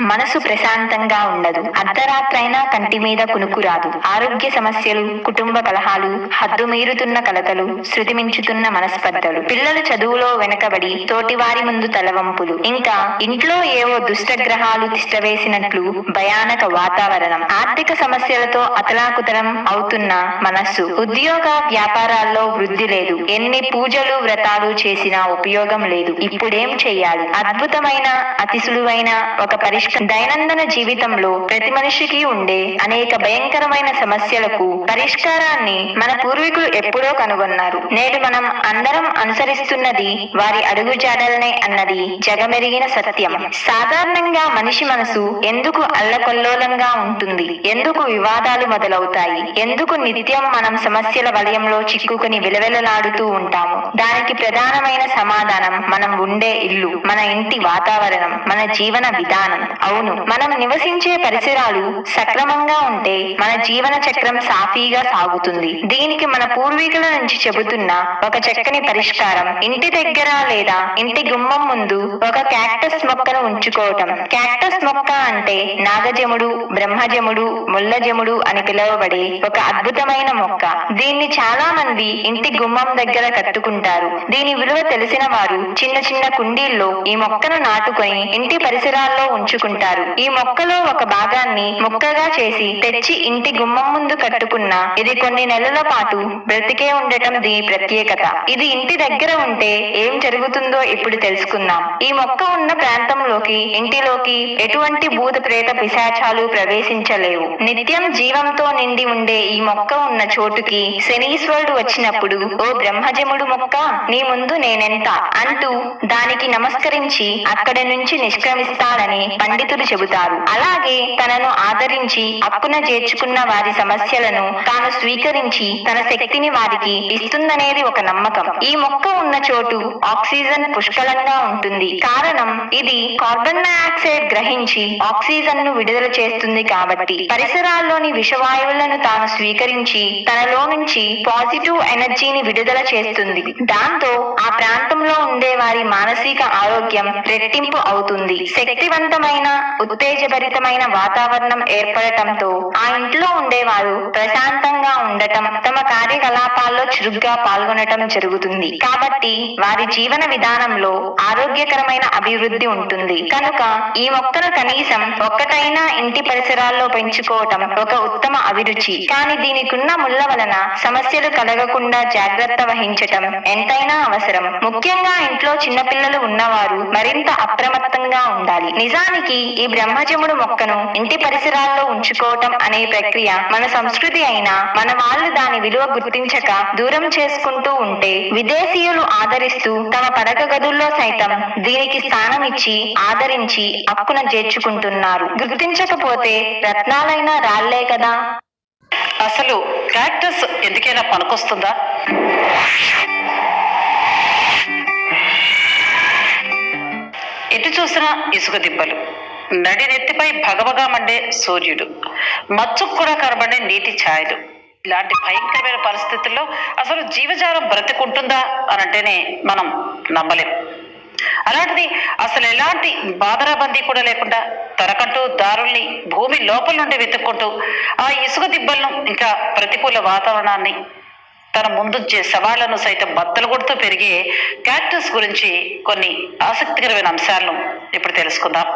మనసు ప్రశాంతంగా ఉండదు. అర్ధరాత్రైనా కంటి మీద కునుకు రాదు. ఆరోగ్య సమస్యలు కుటుంబ కలహాలు హద్దు మీరుతున్న కలతలు శృతిమించుతున్న మనస్పర్ధలు. పిల్లలు చదువులో వెనకబడి తోటివారి ముందు తలవంపులు. ఇంకా ఇంట్లో ఏవో దుష్టగ్రహాలు తిష్టవేసినట్లు భయానక వాతావరణం. ఆర్థిక సమస్యలతో అతలాకుతలం అవుతున్న మనస్సు. ఉద్యోగ వ్యాపారాల్లో వృద్ధి లేదు. ఎన్ని పూజలు వ్రతాలు చేసినా ఉపయోగం లేదు. ఇప్పుడేం చెయ్యాలి? అద్భుతమైన అతి సులువైన ఒక పరిష్కారం దైనందిన జీవితంలో ప్రతి మనిషికి ఉండే అనేక భయంకరమైన సమస్యలకు పరిష్కారాన్ని మన పూర్వీకులు ఎప్పుడో కనుగొన్నారు. నేడు మనం అందరం అనుసరిస్తున్నది వారి అడుగుజాడలనే అన్నది జగమెరిగిన సత్యం. సాధారణంగా మనిషి మనసు ఎందుకు అల్లకొల్లోలంగా ఉంటుంది? ఎందుకు వివాదాలు మొదలవుతాయి? ఎందుకు నిత్యం మనం సమస్యల వలయంలో చిక్కుకుని విలవెలలాడుతూ ఉంటాము? దానికి ప్రధానమైన సమాధానం మనం ఉండే ఇల్లు మన ఇంటి వాతావరణం మన జీవన విధానం. అవును మనం నివసించే పరిసరాలు సక్రమంగా ఉంటే మన జీవన చక్రం సాఫీగా సాగుతుంది. దీనికి మన పూర్వీకుల నుంచి చెబుతున్న ఒక చక్కని పరిష్కారం. ఇంటి దగ్గర లేదా ఇంటి గుమ్మం ముందు ఒక క్యాక్టస్ మొక్కను ఉంచుకోవటం. క్యాక్టస్ మొక్క అంటే నాగజముడు బ్రహ్మజముడు ముల్లజముడు అని పిలువబడే ఒక అద్భుతమైన మొక్క. దీన్ని చాలా మంది ఇంటి గుమ్మం దగ్గర కట్టుకుంటారు. దీని విలువ తెలిసిన వారు చిన్న చిన్న కుండీల్లో ఈ మొక్కను నాటుకొని ఇంటి పరిసరాల్లో ఉంచుకుంటారు ఈ మొక్కలో ఒక భాగాన్ని ముక్కగా చేసి తెచ్చి ఇంటి గుమ్మం ముందు కట్టుకున్న ఇది కొన్ని నెలల పాటు బ్రతికే ఉండటం దీని ప్రత్యేకత. ఇది ఇంటి దగ్గర ఉంటే ఏం జరుగుతుందో ఇప్పుడు తెలుసుకుందాం. ఈ మొక్క ఉన్న ప్రాంతంలోకి ఇంటిలోకి ఎటువంటి భూత ప్రేత పిశాచాలు ప్రవేశించలేవు. నిత్యం జీవంతో నిండి ఉండే ఈ మొక్క ఉన్న చోటుకి శనీశ్వరుడు వచ్చినప్పుడు ఓ బ్రహ్మజముడు మొక్క నీ ముందు నేనెంత అంటూ దానికి నమస్కరించి అక్కడి నుంచి నిష్క్రమిస్తాడని పండితులు చెబుతారు. అలాగే తనను ఆదరించి అక్కున చేర్చుకున్న వారి సమస్యలను తాను స్వీకరించి తన శక్తిని వారికి ఇస్తుందనేది ఒక నమ్మకం. ఈ మొక్క ఉన్న చోటు ఆక్సిజన్ పుష్కలంగా ఉంటుంది. కారణం ఇది కార్బన్ డయాక్సైడ్ గ్రహించి ఆక్సిజన్ను విడుదల చేస్తుంది కాబట్టి. పరిసరాల్లోని విషవాయువులను తాను స్వీకరించి తనలో నుంచి పాజిటివ్ ఎనర్జీని విడుదల చేస్తుంది. దాంతో ఆ ప్రాంతంలో ఉండే వారి మానసిక ఆరోగ్యం రెట్టింపు అవుతుంది. శక్తివంతమైన ఉత్తేజభరితమైన వాతావరణం ఏర్పడటంతో ఆ ఇంట్లో ఉండేవారు ప్రశాంతంగా ఉండటం తమ కార్యకలాపాల్లో చురుగ్గా పాల్గొనటం జరుగుతుంది. కాబట్టి వారి జీవన విధానంలో ఆరోగ్యకరమైన అభివృద్ధి ఉంటుంది. కనుక ఈ మొక్కను కనీసం ఒక్కటైనా ఇంటి పరిసరాల్లో పెంచుకోవటం ఒక ఉత్తమ అభిరుచి కానీ దీనికున్న ముళ్ళ వలన సమస్యలు కలగకుండా జాగ్రత్త వహించటం ఎంతైనా అవసరం. ముఖ్యంగా ఇంట్లో చిన్నపిల్లలు ఉన్నవారు మరింత అప్రమత్తంగా ఉండాలి. నిజానికి ఈ బ్రహ్మజముడు మొక్కను ఇంటి పరిసరాల్లో ఉంచుకోవటం అనే ప్రక్రియ మన సంస్కృతి అయినా మన వాళ్ళు దాని విలువ గుర్తించక దూరం చేసుకుంటూ ఉంటే విదేశీయులు ఆదరిస్తూ తమ పడక గదుల్లో సైతం దీనికి స్థానం ఇచ్చి ఆదరించి అక్కున చేర్చుకుంటున్నారు. గుర్తించకపోతే రత్నాలైన రాళ్ళే కదా? అసలు క్యాక్టస్ ఎందుకైనా పనికొస్తుందా? ఎటు చూసినా ఇసుక దిబ్బలు. నడి నెత్తిపై భగభగా మండే సూర్యుడు. మచ్చుకు కూడా కనబడే నీటి ఛాయలు. ఇలాంటి భయంకరమైన పరిస్థితుల్లో అసలు జీవజాలం బ్రతికుంటుందా అని అంటేనే మనం నమ్మలేం. అలాంటిది అసలు ఎలాంటి బాధరాబందీ కూడా లేకుండా తనకంటూ దారుల్ని భూమి లోపల నుండి వెతుక్కుంటూ ఆ ఇసుక దిబ్బలను ఇంకా ప్రతికూల వాతావరణాన్ని తన ముందుంచే సవాళ్ళను సైతం బద్దలు కొడుతూ పెరిగే క్యాక్టస్ గురించి కొన్ని ఆసక్తికరమైన అంశాలను ఇప్పుడు తెలుసుకుందాం.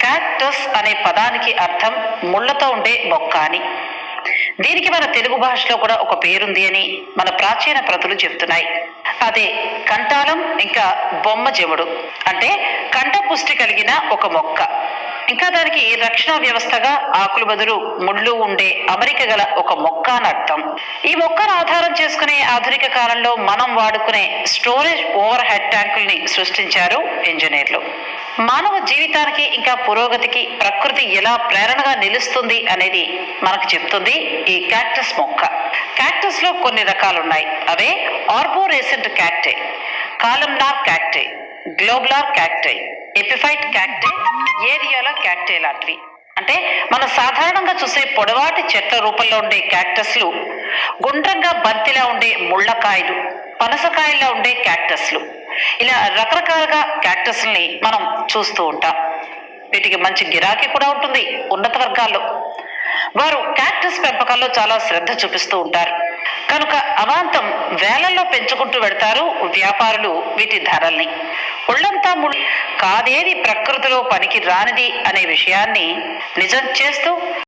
క్యాక్టస్ అనే పదానికి అర్థం ముళ్ళతో ఉండే మొక్క అని. దీనికి మన తెలుగు భాషలో కూడా ఒక పేరుంది అని మన ప్రాచీన ప్రతులు చెప్తున్నాయి అదే కంఠాలం ఇంకా బొమ్మ జముడు. అంటే కంఠ పుష్టి కలిగిన ఒక మొక్క. ఇంకా దానికి రక్షణ వ్యవస్థగా ఆకులు బదులు ముళ్ళు ఉండే అమరిక గల ఒక మొక్క అని అర్థం. ఈ మొక్కను ఆధారం చేసుకునే ఆధునిక కాలంలో మనం వాడుకునే స్టోరేజ్ ఓవర్ హెడ్ ట్యాంకుల్ని సృష్టించారు ఇంజనీర్లు. మానవ జీవితానికి ఇంకా పురోగతికి ప్రకృతి ఎలా ప్రేరణగా నిలుస్తుంది అనేది మనకు చెప్తుంది ఈ క్యాక్టస్ మొక్క. క్యాక్టస్లో కొన్ని రకాలున్నాయి. అవే ఆర్బోరేసెంట్ క్యాక్టే కాలంనార్ క్యాక్టే గ్లోబ్లార్ క్యాక్టే ఎపిఫైట్ క్యాక్టే ఏరియాల క్యాక్టే లాంటివి. అంటే మనం సాధారణంగా చూసే పొడవాటి చెట్ల రూపంలో ఉండే క్యాక్టస్లు గుండ్రంగా బంతిలా ఉండే ముళ్ళకాయలు పనసకాయల్లో ఉండే క్యాక్టస్లు. ఇలా రకరకాలుగా క్యాక్టస్ని మనం చూస్తూ ఉంటాం. వీటికి మంచి గిరాకీ కూడా ఉంటుంది ఉన్నత వర్గాల్లో. వారు క్యాక్టస్ పెంపకంలో చాలా శ్రద్ధ చూపిస్తూ ఉంటారు. కనుక అమాంతం వేలల్లో పెంచుకుంటూ వెడతారు వ్యాపారులు వీటి ధరల్ని. ఒళ్ళంతా ముళ్ళు కాదేది ప్రకృతిలో పనికి రానిది అనే విషయాన్ని నిజం చేస్తూ